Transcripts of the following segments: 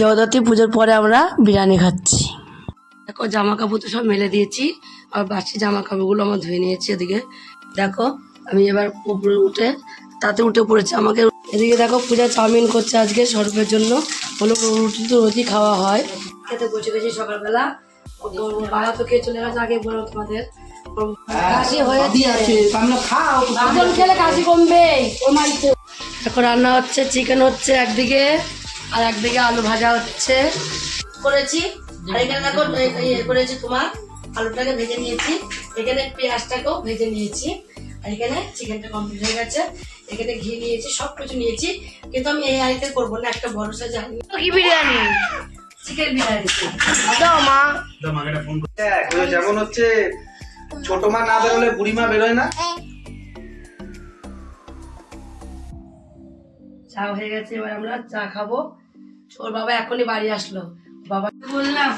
জগদ্ধাত্রী পুজোর পরে আমরা বিরিয়ানি খাচ্ছি। দেখো জামা কাপড় তো সব মেলে দিয়েছি। আর বাসি জামা কাপড়গুলো আমার ধুয়ে নিয়েছি এদিকে। দেখো আমি এবার উপরে উঠে তাতে উঠে পড়েছি আমাকে। এদিকে দেখো পূজা চাউমিন করছে আজকে স্বরূপের জন্য। হলো রুটি তো রোজই খাওয়া হয়। খেতে বসে গেছি সকালবেলা। বাবা তো খেয়ে চলে গেছে আগে বলো তোমাদের। কাশি হয়ে দিয়েছে খেলে কাশি কমবে এখন রান্না হচ্ছে চিকেন হচ্ছে একদিকে। আর একদিকে আলু ভাজা হচ্ছে। করেছি। আর এখানে দেখো এ- করেছি তোমার আলুটাকে ভেজে নিয়েছি। এখানে পেঁয়াজটাকেও ভেজে নিয়েছি। আর এখানে চিকেনটা কমপ্লিট হয়ে গেছে। এখানে ঘি নিয়েছি সব কিছু নিয়েছি। কিন্তু আমি এই আইতে করব না একটা বড় সাইজ কি বিরিয়ানি। চিকেন বিরিয়ানি। দাও মা। এগুলো যেমন হচ্ছে ছোট মা না বেরোলে বুড়ি মা বেরোয় না। চা হয়ে গেছে এবার আমরা চা খাব। ওর বাবা এখনই বাড়ি আসলো। বাবা বললাম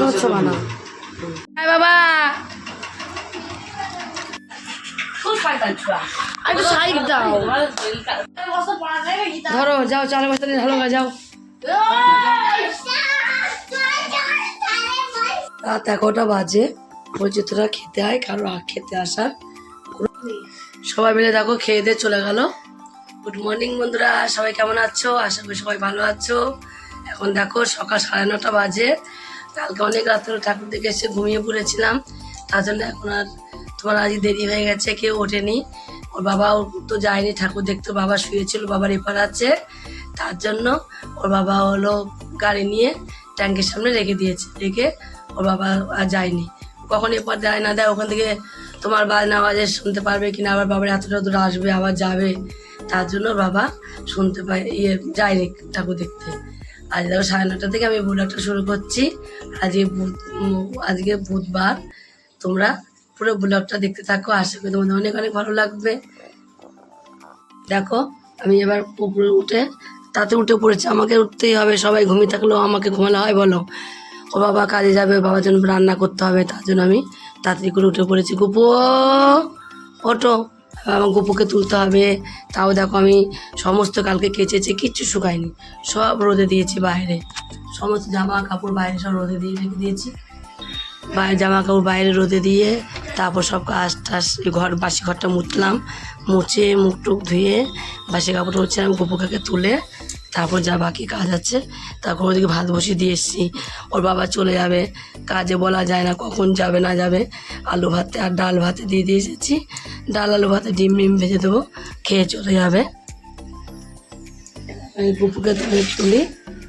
হচ্ছে হাই বাবা। একটু সাইড দাও। ধরো যাও চার বস্তা নিয়ে ঢালো যাও। রাত এগারোটা বাজে। বলছি তোরা খেতে আয় কারও আগ খেতে আসার। সবাই মিলে দেখো খেয়ে দিয়ে চলে গেল। গুড মর্নিং বন্ধুরা। সবাই কেমন আছো? আশা করি সবাই ভালো আছো। এখন দেখো সকাল সাড়ে নটা বাজে। কালকে অনেক রাত্রে ঠাকুর দেখে এসে ঘুমিয়ে পড়েছিলাম। তার জন্য এখন আর তোমার আজ দেরি হয়ে গেছে, কেউ ওঠেনি। ওর বাবাও তো যায়নি, ঠাকুর দেখতে বাবা শুয়েছিল বাবার এপার আছে। তার জন্য ওর বাবা হলো গাড়ি নিয়ে ট্যাঙ্কের সামনে রেখে দিয়েছে, রেখে ওর বাবা আর যায়নি। কখন এপার দেয়, না দেয়, ওখান থেকে তোমার বাজনা আওয়াজে শুনতে পারবে কিনা, আবার বাবার এতটা দূর আসবে, আবার যাবে। তার জন্য বাবা শুনতে পায় ইয়ে যায়নি ঠাকুর দেখতে। আজ দেখো সাড়ে নটা থেকে আমি ব্লগটা শুরু করছি। আজকে বুধ আজকে বুধবার। তোমরা পুরো ব্লগটা দেখতে থাকো। আশা করি তোমাদের অনেক অনেক ভালো লাগবে। দেখো, আমি এবার উপরে উঠে, তাতে উঠে পড়েছি। আমাকে উঠতেই হবে, সবাই ঘুমিয়ে থাকলেও আমাকে ঘুমালে হয় বলো? ও বাবা কাজে যাবে, বাবার জন্য রান্না করতে হবে, তার জন্য আমি তাড়াতাড়ি করে উঠে পড়েছি। গুপু ওটো আমার গুপুকে তুলতে হবে। তাও দেখো আমি সমস্ত কালকে কেচেছে, কিচ্ছু শুকায়নি। সব রোদে দিয়েছি বাইরে। সমস্ত জামা কাপড় বাইরে সব রোদে দিয়ে রেখে দিয়েছি। বাইরে জামা কাপড় বাইরে রোদে দিয়ে তারপর সব কাজ টাজ ঘর, বাসি ঘরটা মুছলাম মুছে মুখ টুক ধুয়ে বাসি কাপড় হচ্ছে আমি গোপুকাকে তুলে তারপর যা বাকি কাজ আছে, তারপর ওদিকে ভাত বসিয়ে দিয়ে এসেছি। ওর বাবা চলে যাবে, কাজে বলা যায় না কখন যাবে, না যাবে। আলু ভাতে আর ডাল ভাতে দিয়ে দিয়ে এসেছি। ডাল, আলু ভাতে ডিম ডিম ভেজে দেবো, খেয়ে চলে যাবে। গুপুকে তুলে তুলি।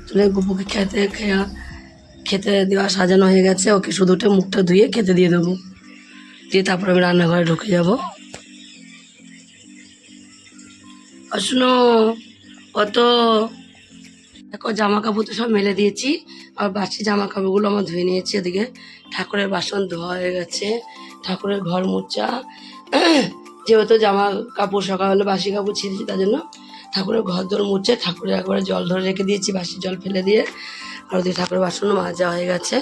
তুলে গুপুকে খেতে, খেয়া, খেতে দেওয়া সাজানো হয়ে গেছে। ওকে শুধু উঠে মুখটা ধুয়ে খেতে দিয়ে দেবো। দিয়ে তারপর আমি রান্নাঘরে ঢুকে যাব। শুনো অত দেখো জামা কাপড় তো সব মেলে দিয়েছি, আর বাসি জামা কাপড়গুলো আমার ধুয়ে নিয়েছি এদিকে। ঠাকুরের বাসন ধোয়া হয়ে গেছে, ঠাকুরের ঘর মোচা যেহেতু জামা কাপড় সকালবেলা বাসি কাপড় ছেড়েছি তার জন্য ঠাকুরের ঘর দর মুছে ঠাকুরের একবারে জল ধরে রেখে দিয়েছি বাসি জল ফেলে দিয়ে। আর ওদিকে ঠাকুরের বাসনও মাজা হয়ে গেছে।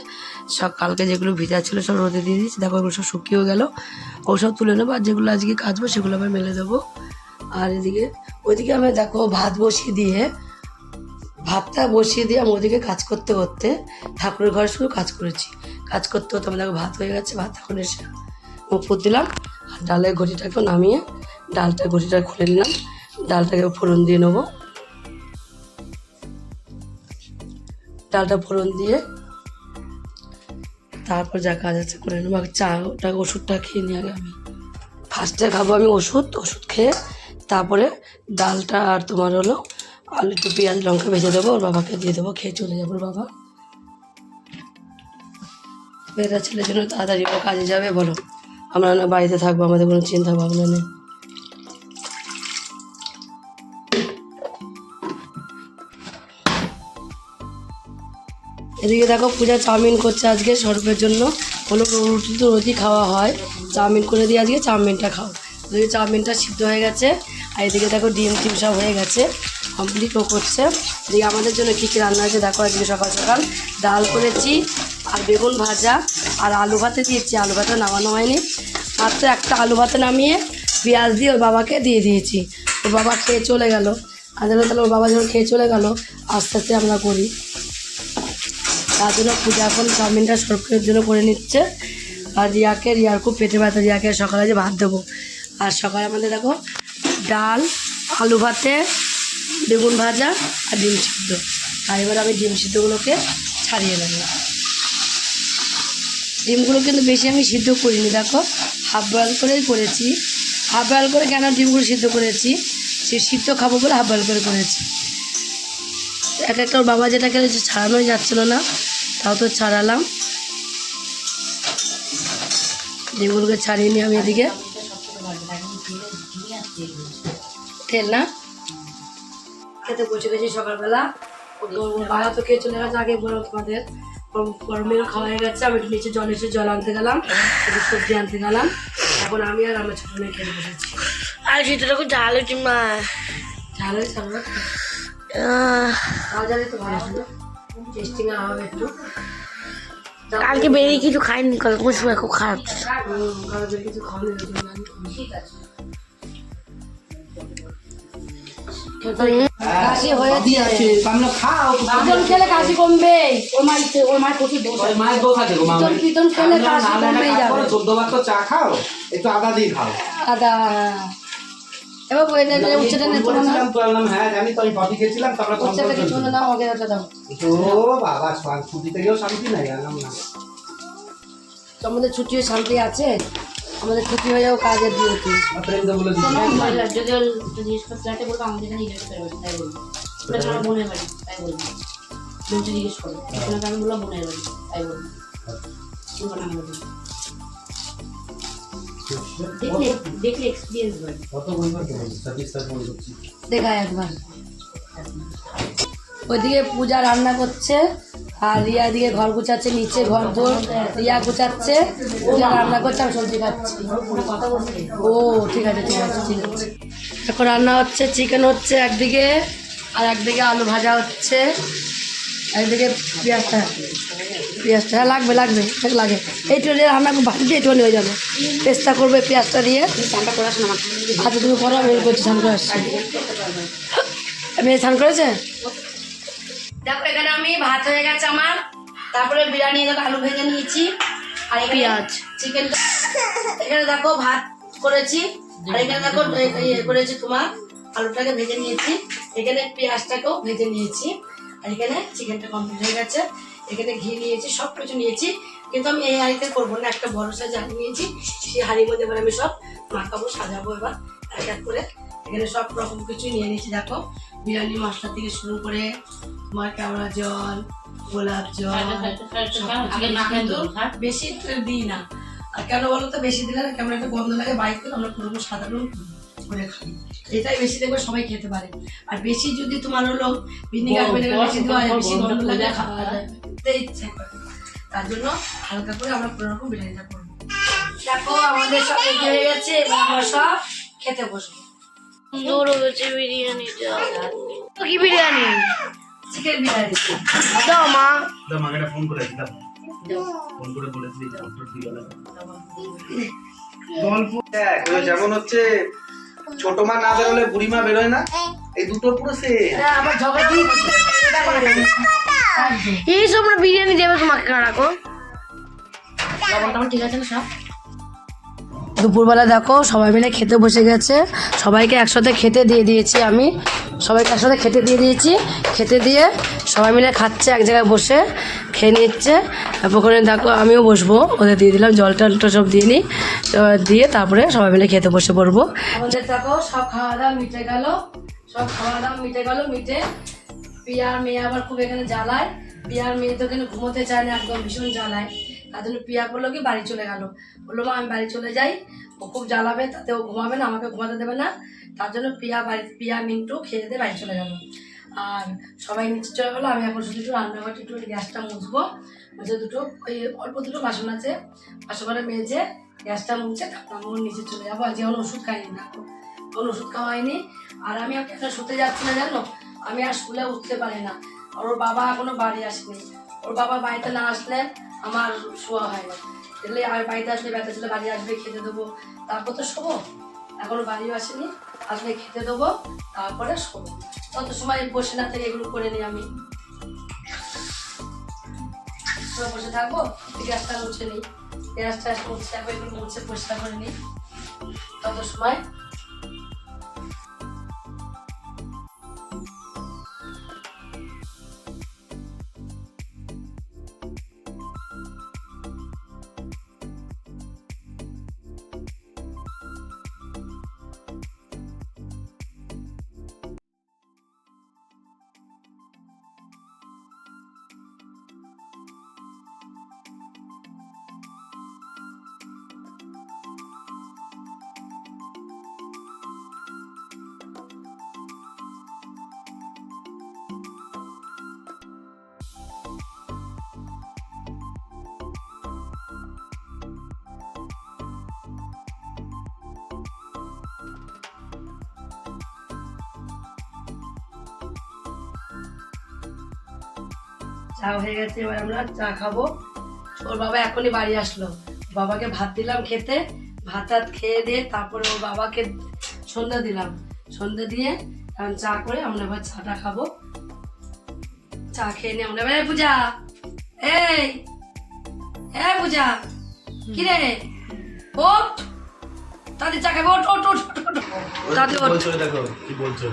সব কালকে যেগুলো ভিজা ছিল সব রোদে দিয়ে দিয়েছি। দেখো ওগুলো সব শুকিয়েও গেল। ওসব তুলে নেব, আর যেগুলো আজকে কাচবো সেগুলো আবার মেলে দেবো। আর এদিকে, ওইদিকে আমি দেখো ভাত বসিয়ে দিয়ে, ভাতটা বসিয়ে দিয়ে আমি ওদিকে কাজ করতে করতে ঠাকুরের ঘরে শুধু কাজ করেছি। কাজ করতে করতে আমার দেখো ভাত হয়ে গেছে, ভাত এখন এসে উপর দিলাম, আর ডালের ঘটিটাকেও নামিয়ে ডালটা ঘটিটা খুলে নিলাম, ডালটাকে ফোড়ন দিয়ে নেব। ডালটা ফোড়ন দিয়ে তারপর যা কাজ আছে করে নেব। আগে চাটা ওষুধটা খেয়ে নিই আগে আমি। ফার্স্টে খাব আমি ওষুধ ওষুধ খেয়ে তারপরে ডালটা আর তোমার হলো আলু একটু পেঁয়াজ, লঙ্কা ভেজে দেবো, ওর বাবাকে দিয়ে দেবো, খেয়ে চলে যাব ওর বাবা। মেয়েরা ছেলের জন্য তাড়াতাড়ি ও কাজে যাবে, বলো। আমরা না বাড়িতে থাকব, আমাদের কোনো চিন্তা ভাবনা নেই। এদিকে দেখো পূজা চাউমিন করছে আজকে স্বরূপের জন্য। হলো রুটি তো রোজই খাওয়া হয়। চাউমিন করে দিয়ে আজকে চাউমিনটা খাও। এদিকে চাউমিনটা সিদ্ধ হয়ে গেছে। আর এদিকে দেখো ডিম টিম সব হয়ে গেছে কমপ্লিটও করছে। এদিকে আমাদের জন্য কী কী রান্না হয়েছে দেখো আজকে সকাল সকাল। ডাল করেছি আর বেগুন ভাজা আর আলু ভাতে দিয়েছি, আলু ভাতে নামানো হয়নি। মাত্র একটা আলু ভাতে নামিয়ে পেঁয়াজ দিয়ে ওর বাবাকে দিয়ে দিয়েছি। ওর বাবা খেয়ে চলে গেল। আর তাহলে ওর বাবা যখন খেয়ে চলে গেল, আস্তে আস্তে আমরা করি। তার জন্য পূজা এখন চাউমিনটা সরকারের জন্য করে নিচ্ছে। আর রিয়াকে, রিয়ার খুব পেটে ব্যথা, রিয়াকে সকালে যে ভাত দেবো। আর সকালে আমাদের দেখো ডাল, আলু ভাতে, বেগুন ভাজা আর ডিম সিদ্ধ। আর এবার আমি ডিম সিদ্ধগুলোকে ছাড়িয়ে নেব। ডিমগুলো কিন্তু বেশি আমি সিদ্ধ করিনি, দেখো। হাফ বয়েল করেই করেছি। হাফ বয়েল করে কেন ডিমগুলো সিদ্ধ করেছি? সে সিদ্ধ খাব বলে হাফ বয়েল করে করেছি। এক একটা বাবা যেটা করেছে ছাড়ানোই যাচ্ছিল না, তাও তো ছাড়ালাম। ডিমগুলোকে ছাড়িয়ে নিই আমি এদিকে। তেল না? খেতে বসে গেছি সকালবেলা। বাবা তো খেয়ে চলে গেছে আগে বলো তোমাদের। গরম- গরমের খাওয়া হয়ে গেছে। আমি একটু নিচে জল এসে জল আনতে গেলাম একটু সবজি আনতে গেলাম। এখন আমি আর আমার ছোট মেয়ে খেতে বসেছি আর সেটা খুব ঝাল হচ্ছে মা। সারা আহ, খাওয়া যাবে তো ভালো ছিল টেস্টিং হবে একটু। কালকে বেরিয়ে কিছু খাইনি কালকে আমার সময় খুব খারাপ কারোদের কিছু খাওয়ানোর জন্য আমি আছে সামনে খাও পিতন খেলে কাশি কমবে। ওর মাই ওর মায়ের প্রচুর দোষ আছে। মায়ের দোষ আছে মা পিতন পিতন খেলে কাশি কমবেই যাবে। চোদ্দ বার তো চা খাও একটু আদা দিয়ে খাও। আদা। এবার উচ্চটা না বললাম হ্যাঁ তো আমি কফি খেয়েছিলাম তারপরে উচ্চটা কিছু না ওকে ওটা দাও। ও বাবা ছুটিতে শান্তি নাই জানলাম না। তো আমাদের ছুটি শান্তি আছে? আমাদের ছুটি হয়ে যাও কাজের ডিউটি বলে দিচ্ছি। যদি জিনিসপত্র আছে বলব আমাদের এখানে জিজ্ঞেস করবে তাই বলব। ওটা আমার বোনের বাড়ি তাই বলব। বোনকে জিজ্ঞেস করবে ওখানে আমি বললাম বোনের বাড়ি তাই বলব। বলব না আমাদের দেখলে দেখলে এক্সপিরিয়েন্স কত বলব তো সাতিস্তার ফোন করছি দেখা একবার। ওইদিকে পূজা রান্না করছে। আর রিয়া এদিকে ঘর গুছাচ্ছে, নিচে ঘর দোর রিয়া গুছাচ্ছে পূজা রান্না করছে, আমি সবজি খাচ্ছি। ও, ঠিক আছে ঠিক আছে ঠিক আছে। এখন রান্না হচ্ছে চিকেন হচ্ছে একদিকে, আর একদিকে আলু ভাজা হচ্ছে, একদিকে পেঁয়াজটা। পেঁয়াজটা হ্যাঁ লাগবে লাগবে লাগে। এইটু দিয়ে রান্না ভাজি এইটু হয়ে যাবে। পেস্তা করবে পেঁয়াজটা দিয়ে। আচ্ছা তুমি করো, আমি করছি, স্নান করে আসছি। মেয়ে স্নান করেছে? দেখো এখানে আমি ভাত হয়ে গেছে আমার। তারপরে বিরিয়ানি দেখো আলু ভেজে নিয়েছি। আর পেঁয়াজ। চিকেন এখানে দেখো ভাত করেছি। আর এখানে দেখো ইয়ে করেছি তোমার আলুটাকে ভেজে নিয়েছি। এখানে পেঁয়াজটাকেও ভেজে নিয়েছি। আর এখানে চিকেনটা কমপ্লিট হয়ে গেছে। এখানে ঘি নিয়েছি সব কিছু নিয়েছি। কিন্তু আমি এই হাঁড়িতে করব না একটা বড় সাইজ হাঁড়ি নিয়েছি। সেই হাঁড়ির মধ্যে এবার আমি সব মাখাবো সাজাবো এবার এক এক করে। এখানে সব রকম কিছু নিয়ে নিয়েছি দেখো। বিরিয়ানি মশলা থেকে শুরু করে কেওড়া জল গোলাপ জল সব বেশি দিই না। আর কেন বলো তো বেশি দিলে না কেমন একটা গন্ধ লাগে বাইক করে আমরা কোনো সাধারণ করে খাই। এটাই বেশি দেখবে সবাই খেতে পারে। আর বেশি যদি তোমার হলো ভিনিগার ভিনেগার বেশি দেওয়া হয় বেশি গন্ধ লাগে খাওয়া যায়। খেতে ইচ্ছে করে তার জন্য হালকা করে আমরা কোনো রকম বিরিয়ানিটা করব। দেখো আমাদের সব হয়ে গেছে এবার আমরা সব খেতে বসবো। সুন্দর হয়েছে বিরিয়ানিটা। তো কি বিরিয়ানি? চিকেন বিরিয়ানি। দাও মা। দাও মাকে ফোন করে দিলাম ফোন করে বলে দিলি আপলোড দিয়ে গেল গল্প। যেমন হচ্ছে ছোট মা না বেরোলে বুড়ি মা বেরোয় না? এই দুটো পুরো সে হ্যাঁ, আবার ঝগড়া দিয়ে এই সব আমরা বিরিয়ানি দেবে তোমাকে রাখো লবণ ঠিক আছে সব? দুপুরবেলা দেখো সবাই মিলে খেতে বসে গেছে। সবাইকে একসাথে খেতে দিয়ে দিয়েছি আমি। সবাইকে একসাথে খেতে দিয়ে দিয়েছি। খেতে দিয়ে সবাই মিলে খাচ্ছে, এক জায়গায় বসে খেয়ে নিচ্ছে। ওখানে দেখো আমিও বসবো, ওদের দিয়ে দিলাম, জল টলটা সব দিয়ে নিই। দিয়ে তারপরে সবাই মিলে খেতে বসে পড়ব। দেখো সব খাওয়া দাওয়া মিটে গেল, সব খাওয়া দাওয়া মিটে গেল, মিটে। পিয়ার মেয়ে আবার খুব এখানে জ্বালায়। পিয়ার মেয়ে তো এখানে ঘুমোতে চায় না, একদম ভীষণ জ্বালায়। তার জন্য পিয়া বলল কি, বাড়ি চলে গেল। বলল, মা, আমি বাড়ি চলে যাই। ও খুব জ্বালাবে তাতে ও ঘুমাবে না, আমাকে ঘুমাতে দেবে না। তার জন্য পিয়া বাড়ি পিয়া মিন্টু খেয়ে দিয়ে বাড়ি চলে গেল। আর সবাই নিচে চলে গেলো, আমি এখন শুধু একটু রান্নাঘরটা একটু গ্যাসটা মুছবো। মুছে দুটো, ওই অল্প দুটো বাসন আছে। বাসন করে মেজে গ্যাসটা মুছে তারপর আমি নিচে চলে যাব। আজকে এখন ওষুধ খাইনি না কোনো ওষুধ খাওয়া হয়নি। আর আমি একটা শুতে যাচ্ছি না জানো? আমি আর শুলে উঠতে পারি না। আর ওর বাবা এখনও বাড়ি আসেনি। ওর বাবা বাড়িতে না আসলে আমার শোয়া হয় না। দেখলে আমার বাড়িতে আসলে ব্যথা ছিল, বাড়ি আসবে, খেতে দেবো। তারপর তো শোবো। এখনও বাড়িও আসেনি। আসলে খেতে দেবো, তারপরে শোবো। তত সময় বসে না থেকে এগুলো করে নিই আমি। বসে থাকব গ্যাসটা মুছে নিই। গ্যাসটা মুছে একবার একটু মুছে পরিষ্কার করে নিই। তত সময় চা হয়ে গেছে এবার আমরা চা খাব। ওর বাবা এখনই বাড়ি আসলো। বাবাকে ভাত দিলাম খেতে ভাত টাত খেয়ে দিয়ে তারপরে ওর বাবাকে সন্ধ্যা দিলাম। সন্ধ্যা দিয়ে এখন চা করে আমরা এবার চাটা খাব। চা খেয়ে নিয়ে আমরা এবার পূজা এই এই পূজা কি রে? ওঠ তাদের চা খাবে ওঠ ওঠ ওঠ ওঠ, কি বলছো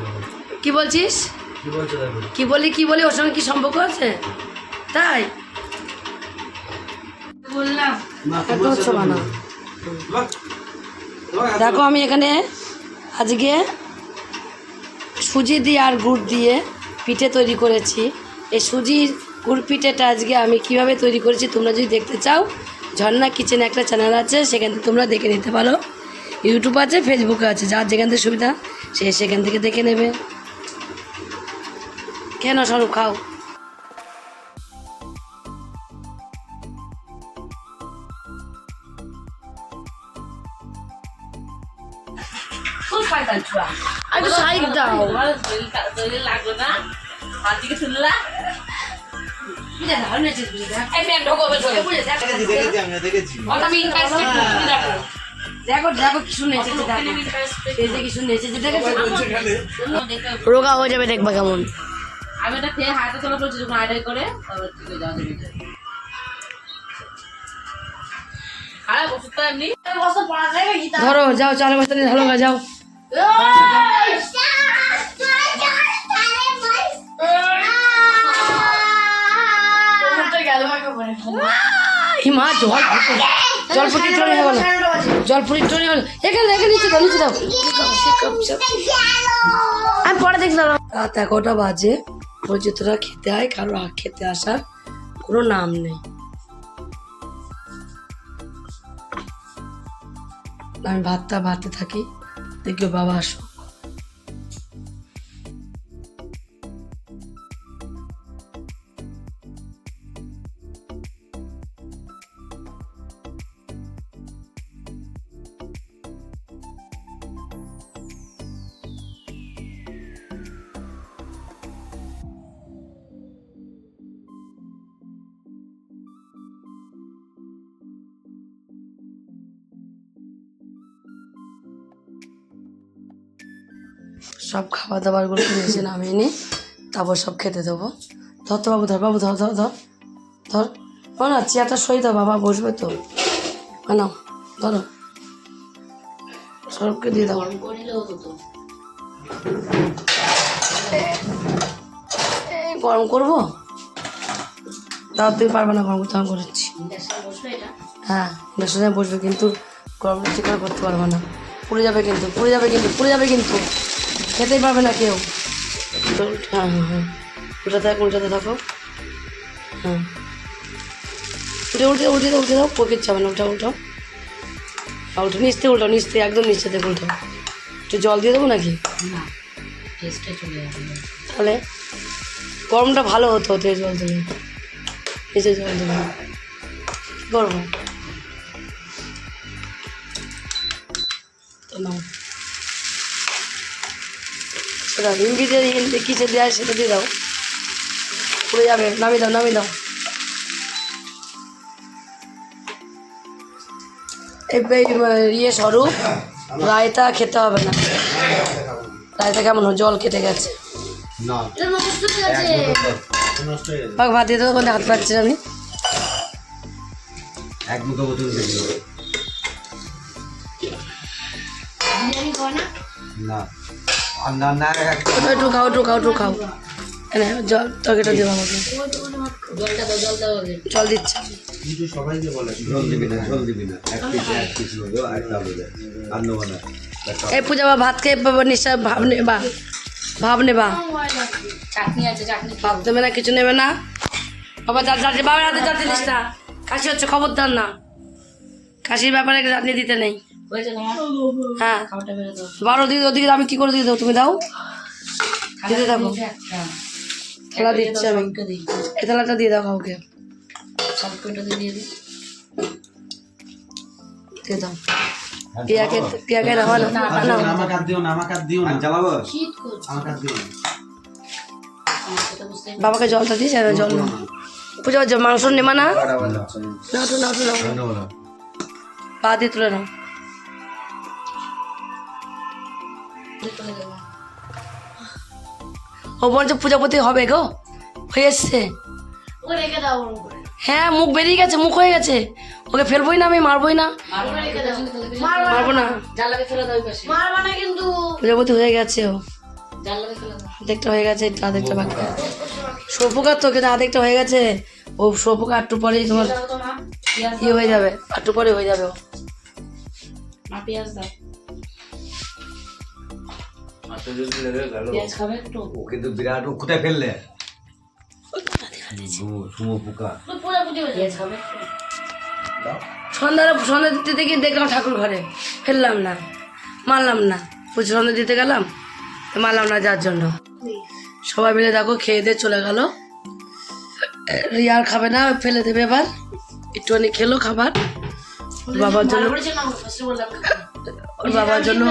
কি বলছিস? কি বলছো দেখো? কি বলি কি বলি ওর সঙ্গে কি সম্পর্ক আছে? তাই? হচ্ছে বানা। দেখো আমি এখানে আজকে সুজি দিয়ে আর গুড় দিয়ে পিঠে তৈরি করেছি। এই সুজির গুড় পিঠেটা আজকে আমি কীভাবে তৈরি করেছি তোমরা যদি দেখতে চাও ঝর্ণা কিচেন একটা চ্যানেল আছে সেখান থেকে তোমরা দেখে নিতে পারো। ইউটিউব আছে ফেসবুকে আছে যার যেখান থেকে সুবিধা সে সেখান থেকে দেখে নেবে। কেন স্বরূপ খাও। শুনে এসেছে দেখো। এই যে কি শুনে এসেছে দেখেছ? রোগা হয়ে যাবে দেখবা কেমন। আমি এটা খেয়ে হাতে তোলা বলছি যখন আড়াই করে তারপর ঠিক হয়ে যাওয়া যাবে। খারাপ ওষুধটা এমনি। ধরো যাও চার বস্তা নিয়ে ঢালো যাও। এই মা, জল? জল টনি হবে না জল টনি হবে না। এখানে এখানে নিচে দাও নিচে দাও। আমি পরে দেখলাম রাত এগারোটা বাজে। বলছে তোরা খেতে আয়, কারও খেতে আসার কোনো নাম নেই। আমি ভাতটা ভাতে থাকি। দেখবে বাবা আসো সব খাবার দাবারগুলো নিচে নামিয়ে নিই তারপর সব খেতে দেবো। ধর তো বাবু, ধর বাবু, ধর ধর ধর ধর। ও না, চেয়ারটা সই দাও, বাবা বসবে তো। নাও, ধরো সরবকে দিয়ে দাও। গরম গরম করব? তাও তুই পারবে না গরম করতে, আমি করেছি। হ্যাঁ ইন্ডাকশনে বসবে কিন্তু গরমটা ঠিক করে করতে পারবে না। পুড়ে যাবে কিন্তু, পুড়ে যাবে কিন্তু, পুড়ে যাবে কিন্তু। খেতেই পাবে না কেউ। হ্যাঁ হ্যাঁ হ্যাঁ। উল্টাতে থাকো উল্টাতে থাকো। হ্যাঁ। উঠে উঠে উঠে দাও উঠে দাও পকেট যাবে না উঠা উঠাও আর উঠে নিচতে উল্টাও নিচতে একদম নিচে থেকে উল্টাও। একটু জল দিয়ে দেবো নাকি? না টেস্টে চলে যাবে। তাহলে গরমটা ভালো হতো হতে জল দেবে নিচে জল দেবে। কী করব তো নাও। সেটা হিন্দি দিয়ে হিন্দি কিসে দেওয়া সেটা দিয়ে দাও। পুড়ে যাবে। নামিয়ে দাও নামিয়ে দাও। ইয়ে স্বরূপ রায়তা খেতে হবে না। রায়তা কেমন? জল কেটে গেছে। না। এটা নষ্ট গেছে। নষ্ট গেছে। বাবা ভাত দিয়ে দেবো হাত পাচ্ছি আমি। এক মুখে বোতল দিয়ে না। খাও একটু খাও এনে জল তরকারিটা দেবো আমাকে। জল দিচ্ছি। এই পূজা বা ভাত খেয়ে বাবা নিশ্চয় ভাব নেবা। ভাব নেবা। ভাব দেবে না কিছু নেবে না। বাবা যা যাচ্ছে বাবার হাতে যাতে দিস না। কাশি হচ্ছে খবরদার না। কাশির ব্যাপারে চাটনি দিতে নেই। হ্যাঁ। বেরো দিকে ওদিকে আমি কি করে দিয়ে দেবো? তুমি দাও। দিতে থাকো খেলা দিচ্ছি আমি। থালাটা দিয়ে দাও কাউকে। দিয়ে দাও। পিয়াকে পিয়াকে নাও না না দিও দিও দিও বাবাকে জলটা দিস আর জল পূজা মাংস নেবা না। না পা দিয়ে তুলে নাও। ও বলছে পূজাপতি হবে গো হয়ে এসছে। হ্যাঁ মুখ বেরিয়ে গেছে মুখ হয়ে গেছে। ওকে ফেলবোই না আমি মারবোই না। মারবো না পূজাপতি হয়ে গেছে ও। দেখতে হয়ে গেছে আধেকটা বাকি। সৌপকার তো কিন্তু আধেকটা হয়ে গেছে। ও সৌপকা একটু পরেই তোমার ইয়ে হয়ে যাবে একটু পরে হয়ে যাবে ও। পেঁয়াজ দাও। ও কিন্তু বিরাট কোথায় ফেললে? সন্ধ্যা দিতে থেকে দেখলাম ঠাকুর ঘরে। ফেললাম না মারলাম না। পুজো সন্ধ্যা দিতে গেলাম মারলাম না যার জন্য। সবাই মিলে দেখো খেয়ে দিয়ে চলে গেল। রিয়ার খাবে না ফেলে দেবে এবার। একটুখানি খেলো খাবার। বাবার জন্য ওর বাবার জন্য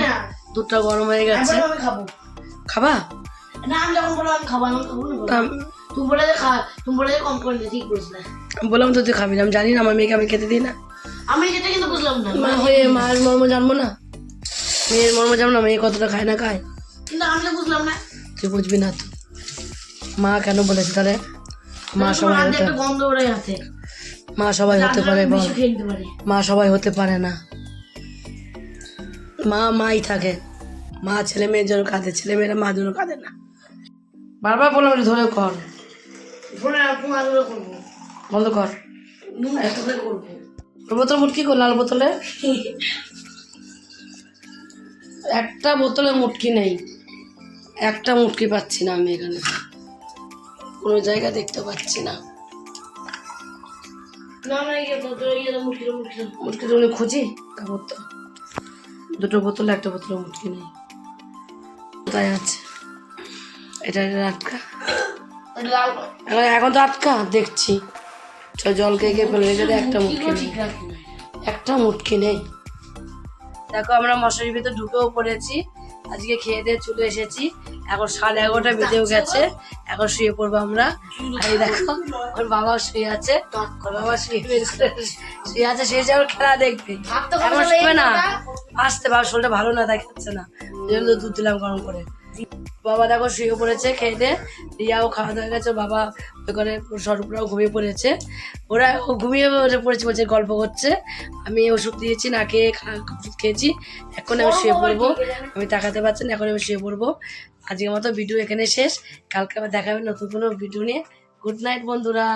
দুধটা গরম হয়ে গেছে। খাব। খাবা? না আমি যখন বলব আমি খাব আমি না বলো। তুমি বলে যে খা তুমি বলে যে কম করে ঠিক বুঝলে আমি বললাম তো তুই খাবি না? আমি জানি না আমার মেয়েকে আমি খেতে দিই না। আমি যেটা কিন্তু বুঝলাম না। মা হয়ে মায়ের মর্ম জানব না। মেয়ের মর্ম জানব না মেয়ে কতটা খায় না খায়। কিন্তু আমি তো বুঝলাম না। তুই বুঝবি না তো। মা কেন বলেছে তাহলে? মা সবাই হতে মা সবাই হতে পারে। মা সবাই হতে পারে না। মা মাই থাকে। মা ছেলে মেয়ের জন্য কাঁদে ছেলে মেয়েরা মার জন্য কাঁদে না। বারবার বললাম ধরে কর। বন্ধ কর। বোতল মুটকি কর লাল বোতলে। একটা বোতলে মুটকি নেই। একটা মুটকি পাচ্ছি না আমি এখানে। কোনো জায়গা দেখতে পাচ্ছি না। মুটকি তুমি খুঁজি কাপড় তো। দুটো বোতল, একটা বোতল মুটকি নেই। কোথায় আছে? এটা আটকা। এখন এখন তো আটকা, দেখছি। চ জল খেয়ে খেয়ে ফেলে রেখে একটা মুটকে নেই। একটা মুটকে নেই। দেখো, আমরা মশারির ভিতরে ঢুকেও পড়েছি। আজকে খেয়ে দিয়ে চলে এসেছি। এখন সাড়ে এগারোটা বেজেও গেছে। এখন শুয়ে পড়ব আমরা। এই দেখো ওর বাবা শুয়ে আছে। ওর বাবা শুয়ে শুয়ে আছে সে যাওয়ার খেলা দেখবে। এখন শুবে না। আসতে বাবা শরীরটা ভালো না দেখাচ্ছে না। দুধ দিলাম গরম করে। বাবা দেখো শুয়ে পড়েছে খেয়ে দিয়ে রিয়াও খাওয়া দাওয়া গেছে, বাবা ওখানে করে সরপুরাও ঘুমিয়ে পড়েছে। ওরা ও ঘুমিয়ে পড়েছে, বলছে, গল্প করছে। আমি ওষুধ দিয়েছি, না খেয়ে ওষুধ খেয়েছি। এখন আমি শুয়ে পড়ব। আমি তাকাতে পারছি না, এখন আমি শুয়ে পড়ব। আজকের মতো ভিডিও এখানে শেষ। কালকে আবার দেখাবে নতুন কোনো ভিডিও নিয়ে। গুড নাইট, বন্ধুরা।